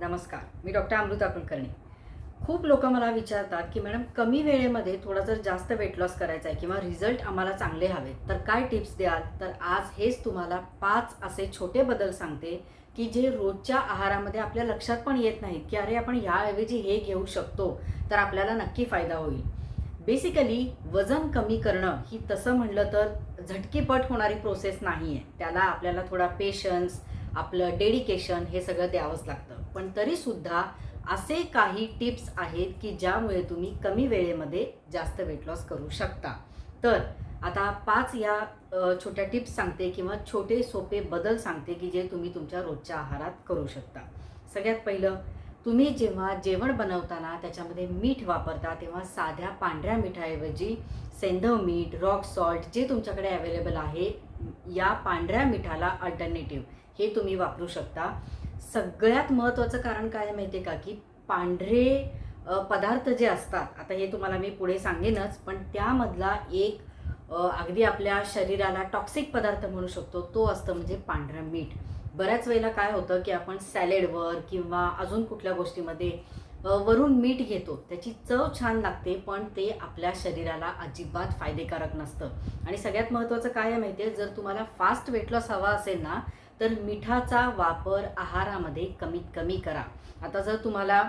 नमस्कार मी डॉक्टर अमृता कुलकर्णी. खूप लोक मला विचारतात की मॅडम कमी वेळेमध्ये थोडा जर जास्त वेट लॉस करायचा आहे किंवा रिझल्ट आम्हाला चांगले हवे तर काय टिप्स द्याल? तर आज हेच तुम्हाला पाच असे छोटे बदल सांगते की जे रोजच्या आहारामध्ये आपल्या लक्षात पण येत नाहीत की अरे आपण ह्याऐवजी हे घेऊ शकतो तर आपल्याला नक्की फायदा होईल. बेसिकली वजन कमी करणं ही तसं म्हणलं तर झटकीपट होणारी प्रोसेस नाही आहे त्याला आपल्याला थोडा पेशन्स आपलं डेडिकेशन हे सगळं द्यावंच लागतं. पण तरीसुद्धा असे काही टिप्स आहेत की ज्यामुळे तुम्ही कमी वेळेमध्ये जास्त वेट लॉस करू शकता. तर आता पाच या छोट्या टिप्स सांगते किंवा छोटे सोपे बदल सांगते की जे तुम्ही तुमच्या रोजच्या आहारात करू शकता. सगळ्यात पहिलं तुम्ही जेव्हा जेवण बनवताना त्याच्यामध्ये मीठ वापरता तेव्हा साध्या पांढऱ्या मिठाऐवजी सेंधव मीठ रॉक सॉल्ट जे तुमच्याकडे अवेलेबल आहे या पांढऱ्या मिठाला अल्टरनेटिव्ह हे तुम्ही वापरू शकता. सगळ्यात महत्त्वाचं कारण काय माहिती आहे का? की पांढरे पदार्थ जे असतात आता हे तुम्हाला मी पुढे सांगेनच पण त्यामधला एक अगदी आपल्या शरीराला टॉक्सिक पदार्थ म्हणू शकतो तो असतं म्हणजे पांढरं मीठ. बऱ्याच वेळेला काय होतं की आपण सॅलेडवर किंवा अजून कुठल्या गोष्टीमध्ये वरून मीठ घेतो त्याची चव छान लागते पण ते आपल्या शरीराला अजिबात फायदेकारक नसतं. आणि सगळ्यात महत्त्वाचं काय आहे माहिती आहे जर तुम्हाला फास्ट वेट लॉस हवा असेल ना तर मिठाचा वापर आहारामध्ये कमीत कमी करा. आता जर तुम्हाला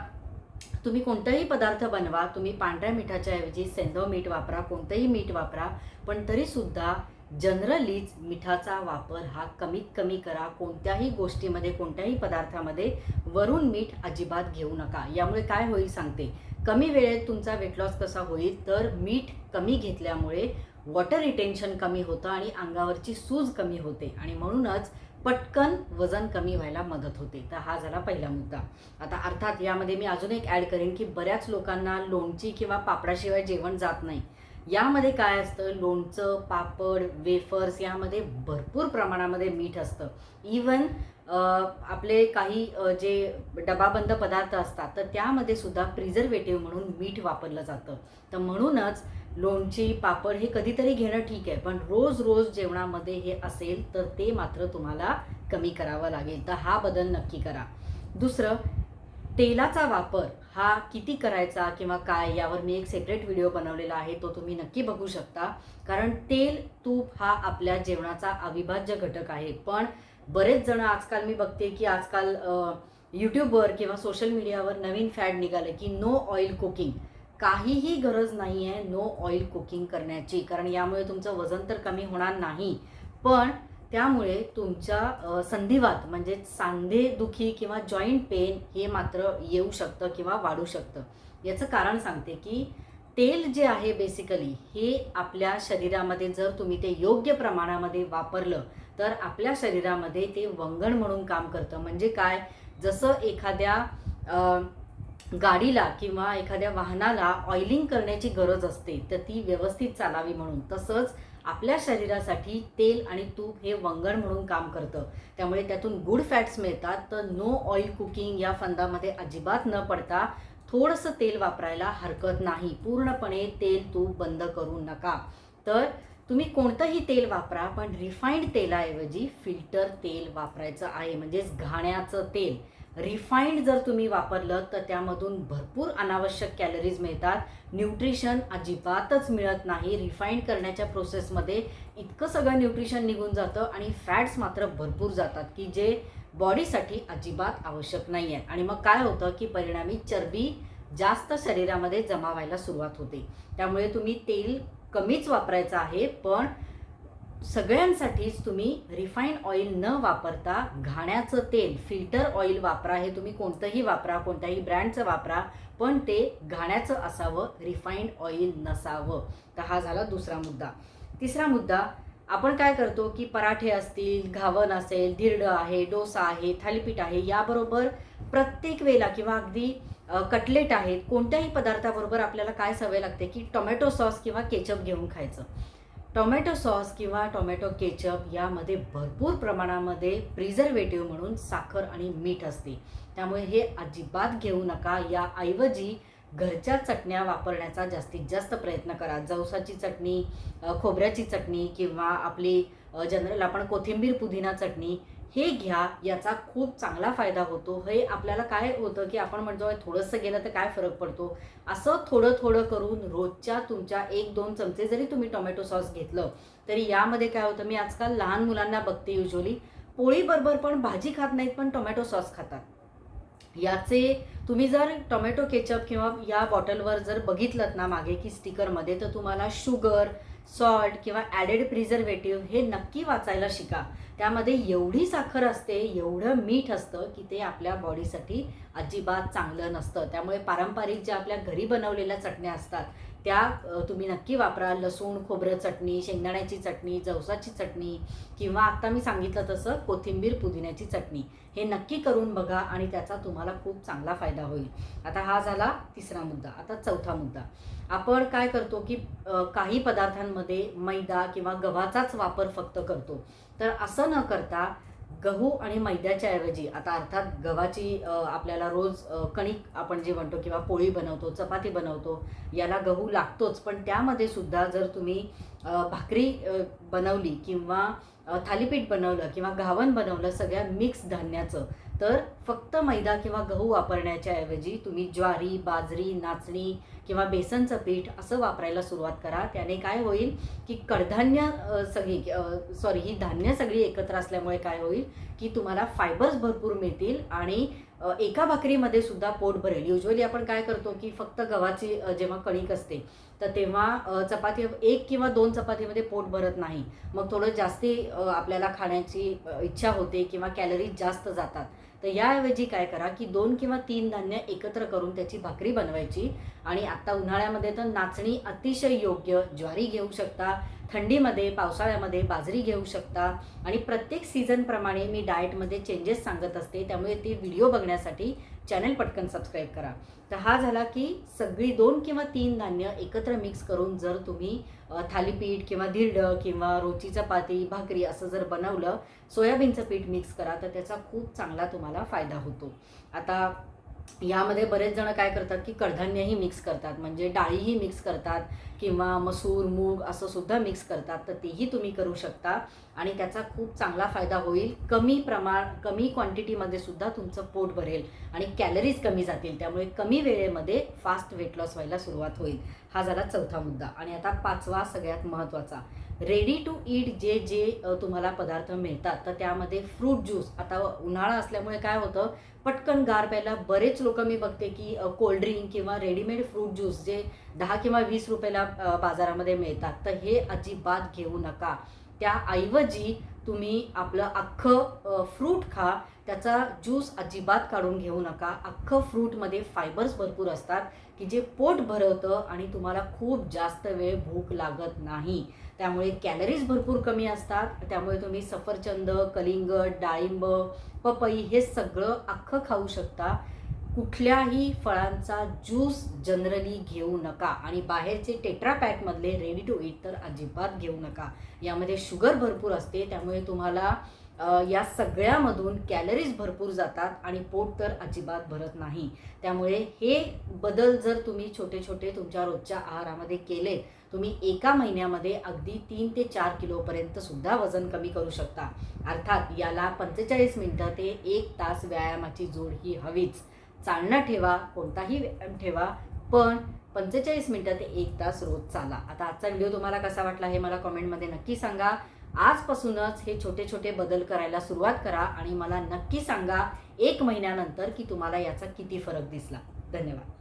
तुम्ही कोणताही पदार्थ बनवा तुम्ही पांढऱ्या मिठाच्या ऐवजी सेंधव मीठ वापरा कोणतंही मीठ वापरा पण तरीसुद्धा जनरलीच मिठाचा वापर हा कमीत कमी करा. कोणत्याही गोष्टीमध्ये कोणत्याही पदार्थामध्ये वरून मीठ अजिबात घेऊ नका. यामुळे काय होईल सांगते. कमी वेळेत तुमचा वेट लॉस कसा होईल? तर मीठ कमी घेतल्यामुळे वॉटर रिटेन्शन कमी होतं आणि अंगावरची सूज कमी होते. आणि म्हणूनच पटकन वजन कमी व्हायला मदत होते. तर हा झाला पहिला मुद्दा. आता अर्थात यामध्ये मी अजून एक ॲड करेन की बऱ्याच लोकांना लोणची किंवा पापडाशिवाय जेवण जात नाही. यामध्ये काय असतं? लोणचं पापड वेफर्स यामध्ये भरपूर प्रमाणामध्ये मीठ असतं. इवन आपले काही जे डबाबंद पदार्थ असतात तर त्यामध्ये सुद्धा प्रिझर्वेटिव्ह म्हणून मीठ वापरलं जातं. तर म्हणूनच लोणची पापड हे कधीतरी घेणं ठीक आहे पण रोज रोज जेवणामध्ये हे असेल तर ते मात्र तुम्हाला कमी करावं लागेल. तर हा बदल नक्की करा. दुसरं तेलाचा वापर. हा किती करायचा किंवा काय यावर मी एक सेपरेट व्हिडिओ बनवलेला आहे तो तुम्ही नक्की बघू शकता. कारण तेल तूप हा आपल्या जेवणाचा अविभाज्य घटक आहे. पण बरेच जण आजकाल मी बघते की आजकाल यूट्यूबवर किंवा सोशल मीडियावर नवीन फॅड निघालं की नो ऑइल कुकिंग काहीही गरज नाही आहे नो ऑइल कुकिंग करण्याची. कारण यामुळे तुमचं वजन तर कमी होणार नाही. पण त्यामुळे तुमच्या संधिवात म्हणजे सांधेदुखी किंवा जॉईंट पेन हे मात्र येऊ शकतं किंवा वाढू शकतं. याचं कारण सांगते की तेल जे आहे बेसिकली हे आपल्या शरीरामध्ये जर तुम्ही ते योग्य प्रमाणामध्ये वापरलं तर आपल्या शरीरामध्ये ते वंगण म्हणून काम करतं. म्हणजे काय? जसं एखाद्या गाडीला किंवा एखाद्या वाहनाला ऑइलिंग करण्याची गरज असते तर ती व्यवस्थित चालावी म्हणून. तसंच आपल्या शरीरासाठी तेल आणि तूप हे वंगण म्हणून काम करतं. त्यामुळे त्यातून गुड फॅट्स मिळतात. तर नो ऑइल कुकिंग या फंदामध्ये अजिबात न पडता थोडंसं तेल वापरायला हरकत नाही. पूर्णपणे तेल तूप बंद करू नका. तर तुम्ही कोणतंही तेल वापरा पण रिफाईंड तेलाऐवजी फिल्टर तेल वापरायचं आहे. म्हणजेच घाण्याचं तेल. रिफाईंड जर तुम्ही वापरलं तर त्यामधून भरपूर अनावश्यक कॅलरीज मिळतात. न्यूट्रिशन अजिबातच मिळत नाही. रिफाईंड करण्याच्या प्रोसेसमध्ये इतकं सगळं न्यूट्रिशन निघून जातं आणि फॅट्स मात्र भरपूर जातात की जे बॉडीसाठी अजिबात आवश्यक नाही आहेत आणि मग काय होतं की परिणामी चरबी जास्त शरीरामध्ये जमा व्हायला सुरुवात होते. त्यामुळे तुम्ही तेल कमीच वापरायचं आहे पण सगळ्यांसाठीच तुम्ही रिफाईंड ऑइल न वापरता घाण्याचं तेल फिल्टर ऑइल वापरा हे तुम्ही कोणतंही वापरा कोणत्याही ब्रँडचं वापरा पण ते घाण्याचं असावं रिफाईंड ऑइल नसावं. तर हा झाला दुसरा मुद्दा. तिसरा मुद्दा आपण काय करतो की पराठे असतील घावन असेल धिरडं आहे डोसा आहे थालीपीठ आहे याबरोबर प्रत्येक वेळेला किंवा अगदी कटलेट आहेत कोणत्याही पदार्थाबरोबर आपल्याला काय सवय लागते की टोमॅटो सॉस किंवा केचप घेऊन खायचं. टोमॅटो सॉस किंवा टोमॅटो केचप यामध्ये भरपूर प्रमाणामध्ये प्रिझर्वेटिव्ह म्हणून साखर आणि मीठ असते. त्यामुळे हे अजिबात घेऊ नका. याऐवजी घरच्या चटण्या वापरण्याचा जास्तीत जास्त प्रयत्न करा. जवसाची चटणी खोबऱ्याची चटणी किंवा आपली जनरल आपण कोथिंबीर पुदिना चटणी हे घ्या याचा खूप चांगला फायदा होतो. हे आपल्याला काय होतं की आपण म्हणतो थोडंसं गेलं तर काय फरक पडतो? असं थोडं थोडं करून रोजच्या तुमच्या एक दोन चमचे जरी तुम्ही टोमॅटो सॉस घेतलं तरी यामध्ये काय होतं मी आजकाल लहान मुलांना बघते युजली पोळीबरोबर पण भाजी खात नाहीत पण टोमॅटो सॉस खातात. याचे तुम्ही जर टोमॅटो केचप किंवा या बॉटलवर जर बघितलं ना मागे की स्टिकरमध्ये तर तुम्हाला शुगर सॉल्ट किंवा ॲडेड प्रिझर्वेटिव्ह हे नक्की वाचायला शिका. त्यामध्ये एवढी साखर असते एवढं मीठ असतं की ते आपल्या बॉडीसाठी अजिबात चांगलं नसतं. त्यामुळे पारंपरिक ज्या आपल्या घरी बनवलेल्या चटण्या असतात त्या तुम्ही नक्की वापरा. लसूण खोबरं चटणी शेंगदाण्याची चटणी जवसाची चटणी किंवा आत्ता मी सांगितलं तसं कोथिंबीर पुदिन्याची चटणी. हे नक्की करून बघा आणि त्याचा तुम्हाला खूप चांगला फायदा होईल. आता हा झाला तिसरा मुद्दा. आता चौथा मुद्दा. आपण काय करतो की काही पदार्थांमध्ये मैदा किंवा गव्हाचाच वापर फक्त करतो. तर असं न करता गहू आणि मैद्याच्या ऐवजी आता अर्थात गव्हाची आपल्याला रोज कणिक आपण जे म्हणतो किंवा पोळी बनवतो चपाती बनवतो याला गहू लागतोच. पण त्यामध्ये सुद्धा जर तुम्ही भाकरी बनवली किंवा थालीपीठ बनवलं किंवा घावन बनवलं सगळ्या मिक्स धान्याचं तर फक्त मैदा किंवा गहू वापरण्याच्या ऐवजी तुम्ही ज्वारी बाजरी नाचणी किंवा बेसनचं पीठ असं वापरायला सुरुवात करा. त्याने काय होईल की कडधान्य सगळी सॉरी ही धान्य सगळी एकत्र असल्यामुळे काय होईल की तुम्हाला फायबर्स भरपूर मिळतील आणि एका भाकरीमध्ये सुद्धा पोट भरेल. युजली आपण काय करतो की फक्त गव्हाची जेव्हा कणिक असते तर तेव्हा चपाती एक किंवा दोन चपातीमध्ये पोट भरत नाही. मग थोडं जास्ती आपल्याला खाण्याची इच्छा होते किंवा कॅलरीज जास्त जातात. तर याऐवजी काय करा की दोन किंवा तीन धान्य एकत्र करून त्याची भाकरी बनवायची. आणि आत्ता उन्हाळ्यामध्ये तर नाचणी अतिशय योग्य ज्वारी घेऊ शकता थंडीमध्ये पावसाळ्यामध्ये बाजरी घेऊ शकता. आणि प्रत्येक सीझनप्रमाणे मी डाएटमध्ये चेंजेस सांगत असते. त्यामुळे ते व्हिडिओ बघण्यासाठी चॅनल पटकन सबस्क्राईब करा. तर हा झाला की सगळी दोन किंवा तीन धान्य एकत्र मिक्स करून जर तुम्ही थालीपीठ किंवा धिरडं किंवा रोची चपाती भाकरी असं जर बनवलं सोयाबीनचं पीठ मिक्स करा तर त्याचा खूप चांगला तुम्हाला फायदा होतो. आता यामध्ये बरेच जण काय करतात की कडधान्यही मिक्स करतात. म्हणजे डाळीही मिक्स करतात किंवा मसूर मूग असं सुद्धा मिक्स करतात. तर तेही तुम्ही करू शकता आणि त्याचा खूप चांगला फायदा होईल. कमी प्रमाण कमी क्वांटिटीमध्ये सुद्धा तुमचं पोट भरेल आणि कॅलरीज कमी जातील. त्यामुळे कमी वेळेमध्ये फास्ट वेट लॉस व्हायला सुरुवात होईल. हा झाला चौथा मुद्दा. आणि आता पाचवा सगळ्यात महत्त्वाचा. रेडी टू ईट जे जे तुम्हाला पदार्थ मिळतात. तर त्यामध्ये फ्रूट ज्यूस आता उन्हाळा असल्यामुळे काय होतं पटकन गार प्यायला बरेच लोक मी बघते की कोल्ड्रिंक किंवा रेडीमेड फ्रूट ज्यूस जे दहा किंवा वीस रुपयाला बाजारामध्ये मिळतात. तर हे अजिबात घेऊ नका. त्याऐवजी तुम्ही आपलं अख्खं फ्रूट खा. त्याचा ज्यूस अजिबात काढून घेऊ नका. अख्खं फ्रूटमध्ये फायबर्स भरपूर असतात की जे पोट भरवतं आणि तुम्हाला खूप जास्त वेळ भूक लागत नाही. त्यामुळे कॅलरीज भरपूर कमी असतात. त्यामुळे तुम्ही सफरचंद कलिंगड डाळिंब पपई हे सगळं अख्खं खाऊ शकता. कुठल्याही फळांचा ज्यूस जनरली घेऊ नका. आणि बाहेरचे टेट्रापॅकमधले रेडी टू ईट तर अजिबात घेऊ नका. यामध्ये शुगर भरपूर असते त्यामुळे तुम्हाला या सगळ्यामधून कॅलरीज भरपूर जातात आणि पोट तर अजिबात भरत नाही. त्यामुळे हे बदल जर तुम्ही छोटे छोटे तुमच्या रोजच्या आहारामध्ये केले तुम्ही एका महिन्यामध्ये अगदी तीन ते चार किलोपर्यंत सुद्धा वजन कमी करू शकता. अर्थात याला पंचेचाळीस मिनटं ते एक तास व्यायामाची जोड ही हवीच. चालणं ठेवा कोणताही व्यायाम ठेवा पण पंचेचाळीस मिनटं ते एक तास रोज चाला. आता आजचा व्हिडिओ तुम्हाला कसा वाटला हे मला कमेंटमध्ये नक्की सांगा. आजपासूनच हे छोटे छोटे बदल करायला सुरुवात करा आणि मला नक्की सांगा एक महिन्यानंतर की तुम्हाला याचा किती फरक दिसला. धन्यवाद.